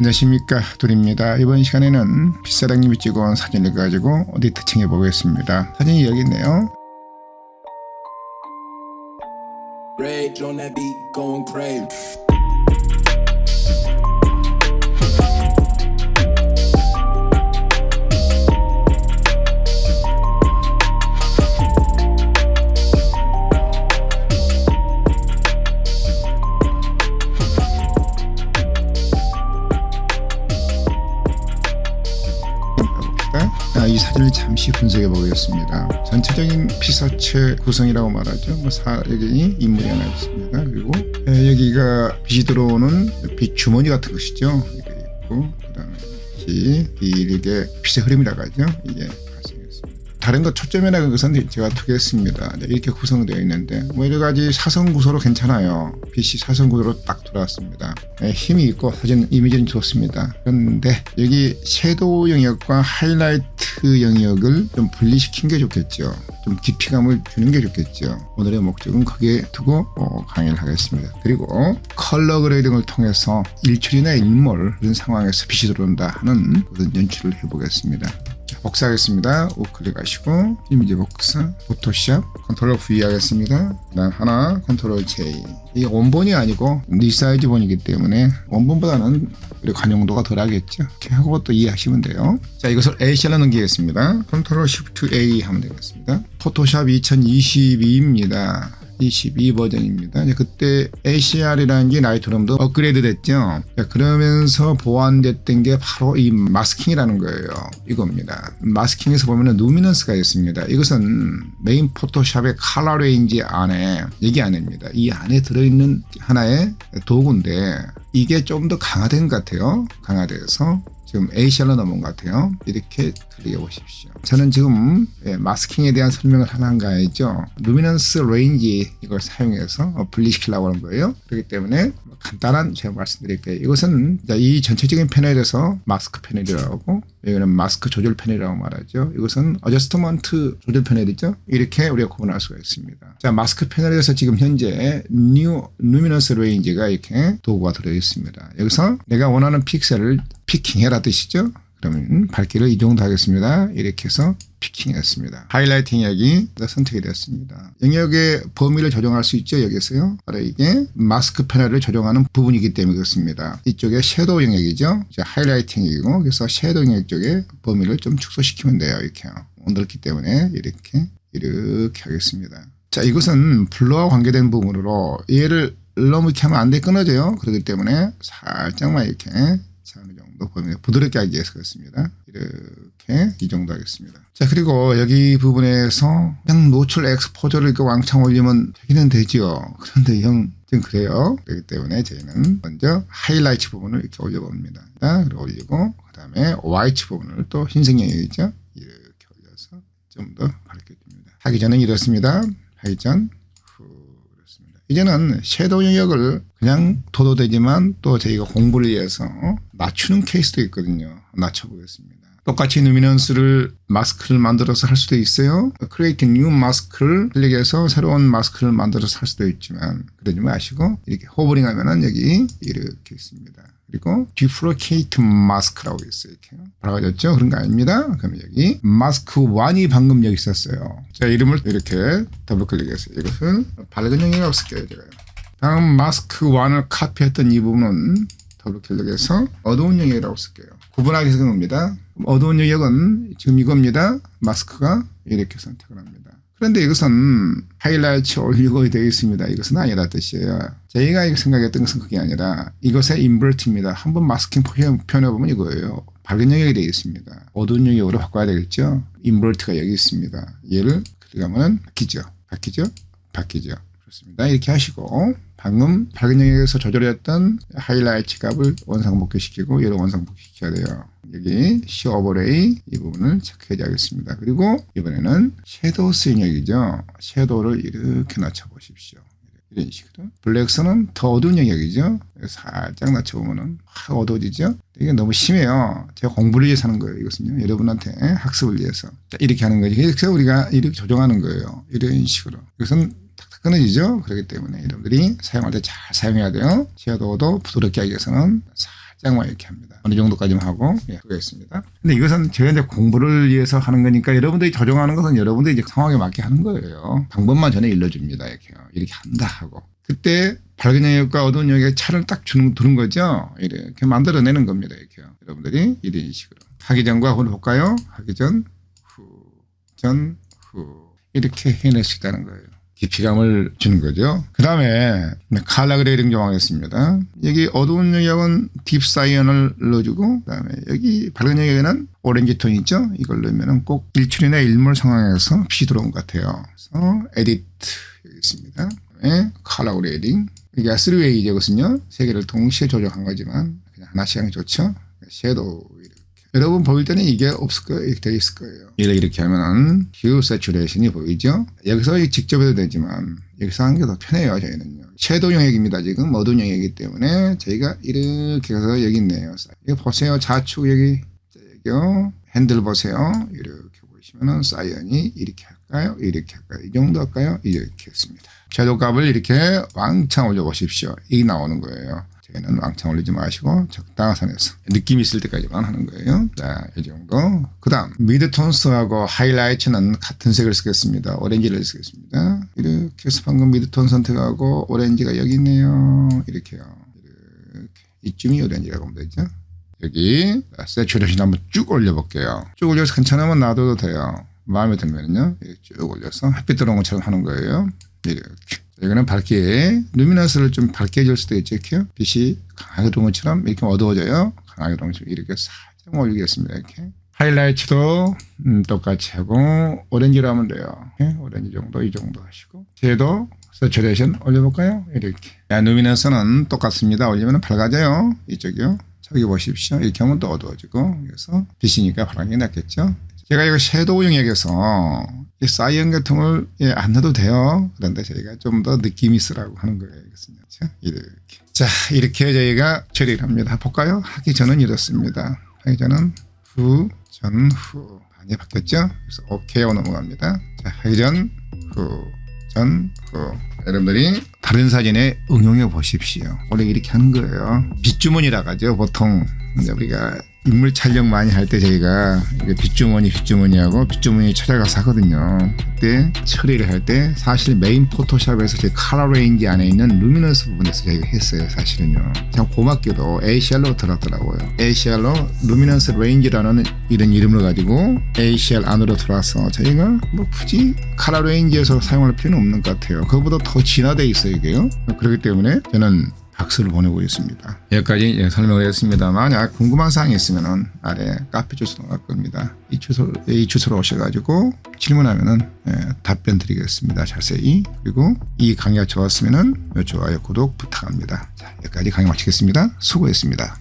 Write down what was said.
안녕하십니까. 둘입니다. 이번 시간에는 빗사랑님이 찍어온 사진을 가지고 어디 특징해 보겠습니다. 사진이 여기 있네요. Rage on that beat, going crazy. 이 사진을 잠시 분석해 보겠습니다 전체적인 피사체 구성이라고 말하죠 뭐 사역이 인물이 하나 있습니다 그리고 에, 여기가 빛이 들어오는 빛 주머니 같은 것이죠 이게 있고 그 다음에 빛이 이게 빛의 흐름이라고 하죠 이게 다른 것 초점이나 그것은 제가 투겠습니다. 네, 이렇게 구성되어 있는데 뭐 여러 가지 사선 구조로 괜찮아요. 빛이 사선 구조로 딱 들어왔습니다. 네, 힘이 있고 사진 이미지는 좋습니다. 그런데 여기 섀도우 영역과 하이라이트 영역을 좀 분리시킨 게 좋겠죠. 좀 깊이감을 주는 게 좋겠죠. 오늘의 목적은 거기에 두고 어, 강의를 하겠습니다. 그리고 컬러 그레이딩을 통해서 일출이나 일몰 이런 상황에서 빛이 들어온다 하는 그런 연출을 해보겠습니다. 자, 복사하겠습니다. 우클릭 하시고 이미지 복사, 포토샵, 컨트롤 V 하겠습니다. 그다음 하나, 컨트롤 J. 이게 원본이 아니고 리사이즈 본이기 때문에 원본보다는 그리고 관용도가 덜하겠죠. 이렇게 하고 또 이해하시면 돼요. 자, 이것을 ACR로 넘기겠습니다. 컨트롤 Shift A 하면 되겠습니다. 포토샵 2022입니다. 22 버전입니다. 이제 그때 ACR이라는 게 라이트룸도 업그레이드 됐죠. 자, 그러면서 보완됐던 게 바로 이 마스킹이라는 거예요. 이겁니다. 마스킹에서 보면은 루미넌스가 있습니다. 이것은 메인 포토샵의 컬러 레인지 안에 얘기 아닙니다. 이 안에 들어있는 하나의 도구인데 이게 좀 더 강화된 것 같아요. 강화돼서 지금 ACR로 넘은 것 같아요. 이렇게 들여보십시오. 저는 지금 예, 마스킹에 대한 설명을 하나 한거 아니죠. 루미넌스 레인지 이걸 사용해서 어, 분리시키려고 하는 거예요. 그렇기 때문에 뭐 간단한 제가 말씀드릴게요. 이것은 이 전체적인 패널에서 마스크 패널이라고 여기는 마스크 조절 패널이라고 말하죠. 이것은 어저스트먼트 조절 패널이죠. 이렇게 우리가 구분할 수가 있습니다. 자, 마스크 패널에서 지금 현재 뉴 루미넌스 레인지가 이렇게 도구가 들어 있습니다. 여기서 내가 원하는 픽셀을 피킹해라 뜻이죠. 그러면 밝기를 이 정도 하겠습니다. 이렇게 해서 피킹했습니다. 하이라이팅 영역이 선택이 됐습니다. 영역의 범위를 조정할 수 있죠. 여기서요. 바로 이게 마스크 패널을 조정하는 부분이기 때문에 그렇습니다. 이쪽에 섀도우 영역이죠. 이제 하이라이팅이고 그래서 섀도우 영역 쪽에 범위를 좀 축소시키면 돼요. 이렇게요. 넓기 때문에 이렇게 이렇게 하겠습니다. 자, 이것은 블러와 관계된 부분으로 얘를 너무 이렇게 하면 안 돼 끊어져요. 그렇기 때문에 살짝만 이렇게 자, 어느 정도 범위 부드럽게 하기 위해서 그렇습니다. 이렇게 이 정도 하겠습니다. 자, 그리고 여기 부분에서 그냥 노출 엑스포저를 왕창 올리면 되기는 되죠. 그런데 형, 좀 그래요. 그렇기 때문에 저희는 먼저 하이라이트 부분을 이렇게 올려봅니다. 자, 그리고 올리고, 그 다음에 화이트 부분을 또 흰색 영역이죠. 이렇게 올려서 좀 더 밝게 줍니다. 하기 전은 이렇습니다. 하기 전. 이제는 섀도우 영역을 그냥 둬도 되지만 또 저희가 공부를 위해서 낮추는 케이스도 있거든요. 낮춰보겠습니다. 똑같이 루미넌스를 마스크를 만들어서 할 수도 있어요. 뉴 마스크를 클릭해서 새로운 마스크를 만들어서 할 수도 있지만 그러지 마시고 이렇게 호버링 하면은 여기 이렇게 있습니다. 그리고 디프로케이트 마스크라고 있어요. 이렇게 밝아졌죠? 그런 거 아닙니다. 그럼 여기 마스크 1이 방금 여기 있었어요. 자 이름을 이렇게 더블 클릭해서 이것을 밝은 영역이라고 쓸게요. 제가요. 다음 마스크 1을 카피했던 이 부분은 더블 클릭해서 어두운 영역이라고 쓸게요. 구분하기 위해서 겁니다. 어두운 영역은 지금 이겁니다. 마스크가 이렇게 선택을 합니다. 그런데 이것은 하이라이트 올리고 되어 있습니다. 이것은 아니라 뜻이에요. 저희가 생각했던 것은 그게 아니라 이것의 인버트입니다. 한번 마스킹 표현해보면 이거예요. 밝은 영역이 되어 있습니다. 어두운 영역으로 바꿔야 되겠죠. 인버트가 여기 있습니다. 얘를 클릭하면 바뀌죠. 바뀌죠. 바뀌죠. 그렇습니다. 이렇게 하시고 방금 밝은 영역에서 조절했던 하이라이트 값을 원상 복귀시키고 얘를 원상 복귀시켜야 돼요. 여기 시 오버레이 이 부분을 체크해 야겠습니다. 그리고 이번에는 섀도우스 영역이죠. 섀도우를 이렇게 낮춰 보십시오. 이런 식으로. 블랙선은 더 어두운 영역이죠. 살짝 낮춰보면은 확 어두워지죠. 이게 너무 심해요. 제가 공부를 위해서 하는 거예요. 이것은요. 여러분한테 학습을 위해서. 자, 이렇게 하는 거죠. 그래서 우리가 이렇게 조정하는 거예요. 이런 식으로. 이것은 탁탁 끊어지죠. 그렇기 때문에 여러분들이 사용할 때 잘 사용해야 돼요. 섀도우도 부드럽게 하기 위해서는 살 짝만 이렇게 합니다. 어느 정도까지만 하고 예, 하겠습니다. 근데 이것은 제가 이제 공부를 위해서 하는 거니까 여러분들이 조정하는 것은 여러분들이 이제 상황에 맞게 하는 거예요. 방법만 전에 일러줍니다. 이렇게요. 이렇게 한다 하고 그때 밝은 영역과 어두운 영역에 차를 딱 주는 두는 거죠. 이렇게 만들어내는 겁니다. 이렇게요. 여러분들이 이런 식으로 하기 전과 후를 볼까요? 하기 전, 후, 전, 후 이렇게 해낼 수 있다는 거예요. 깊이감을 주는 거죠. 그 다음에 칼라 그레이딩 좀 하겠습니다. 여기 어두운 영역은 딥 사이언을 넣어주고 그 다음에 여기 밝은 영역에는 오렌지 톤 있죠? 이걸 넣으면 꼭 일출이나 일몰 상황에서 빛이 들어온 것 같아요. 그래서 에디트 여기 있습니다. 칼라 그레이딩 이게 3웨이제거든요. 세 개를 동시에 조정한 거지만 그냥 하나씩 하는 게 좋죠. 섀도우. 여러분 보일 때는 이게 없을 거예요. 되어 있을 거예요. 이렇게 이렇게 하면은 휴 세츄레이션이 보이죠? 여기서 직접 해도 되지만 여기서 하는 게 더 편해요. 저희는요. 섀도우 영역입니다. 지금 어두운 영역이기 때문에 저희가 이렇게 해서 여기 있네요. 여기 보세요. 좌측 여기 자, 여기요. 핸들 보세요. 이렇게 보시면은 사이언이 이렇게 할까요? 이렇게 할까요? 이 정도 할까요? 이렇게 했습니다. 섀도우 값을 이렇게 왕창 올려보십시오. 이게 나오는 거예요. 저희는 왕창 올리지 마시고 적당한 선에서 느낌 있을 때까지만 하는 거예요. 자, 이 정도. 그 다음 미드 톤스하고 하이라이트는 같은 색을 쓰겠습니다. 오렌지를 쓰겠습니다. 이렇게 해서 방금 미드 톤 선택하고 오렌지가 여기 있네요. 이렇게요. 이렇게. 이쯤이 오렌지라고 하면 되죠. 여기 세츄레이션 한번 쭉 올려볼게요. 쭉 올려서 괜찮으면 놔둬도 돼요. 마음에 들면요. 쭉 올려서 햇빛 들어온 것처럼 하는 거예요. 이렇게. 이거는 밝게 루미너스를 좀 밝게 해줄 수도 있죠. 이렇게요. 빛이 강하게 들어온 것처럼 이렇게 어두워져요. 강하게 들어온 것처럼 이렇게 살짝 올리겠습니다. 이렇게. 하이라이트도 음, 똑같이 하고 오렌지로 하면 돼요. 이렇게 오렌지 정도 이 정도 하시고 쟤도 세츄레이션 올려볼까요? 이렇게. 야, 루미너스는 똑같습니다. 올리면 밝아져요. 이쪽이요. 저기 보십시오. 이렇게 하면 또 어두워지고 그래서 빛이니까 파란 게 낫겠죠. 제가 이거 섀도우 영역에서 이 사이언 같은 걸 예, 안 넣어도 돼요. 그런데 저희가 좀 더 느낌 있으라고 하는 거예요. 이렇게. 자, 이렇게 저희가 처리를 합니다. 볼까요? 하기 전은 이렇습니다. 하기 전은 후, 전, 후. 많이 바뀌었죠? 그래서 오케이하고 넘어갑니다. 자, 하기 전, 후, 전, 후. 여러분들이 다른 사진에 응용해 보십시오. 원래 이렇게 하는 거예요. 빗주머니라고 하죠. 보통 이제 우리가 인물 촬영 많이 할 때 저희가 이게 빗주머니 빗주머니하고 빗주머니 찾아가서 하거든요. 그때 처리를 할 때 사실 메인 포토샵에서 제 카라 레인지 안에 있는 루미너스 부분에서 저희가 했어요. 사실은요. 참 고맙게도 ACL로 들어왔더라고요. ACL로 루미너스 레인지라는 이런 이름을 가지고 ACL 안으로 들어와서 저희가 뭐 굳이 카라 레인지에서 사용할 필요는 없는 것 같아요. 그거보다 더 진화돼 있어요, 이게요. 그렇기 때문에 저는 박수를 보내고 있습니다. 여기까지 예, 설명을 했습니다. 만약 궁금한 사항이 있으면 아래 카페 주소로 갈 겁니다. 이 주소 이 주소로 오셔가지고 질문하면은 예, 답변 드리겠습니다. 자세히 그리고 이 강의가 좋았으면은 좋아요 구독 부탁합니다. 자 여기까지 강의 마치겠습니다. 수고했습니다.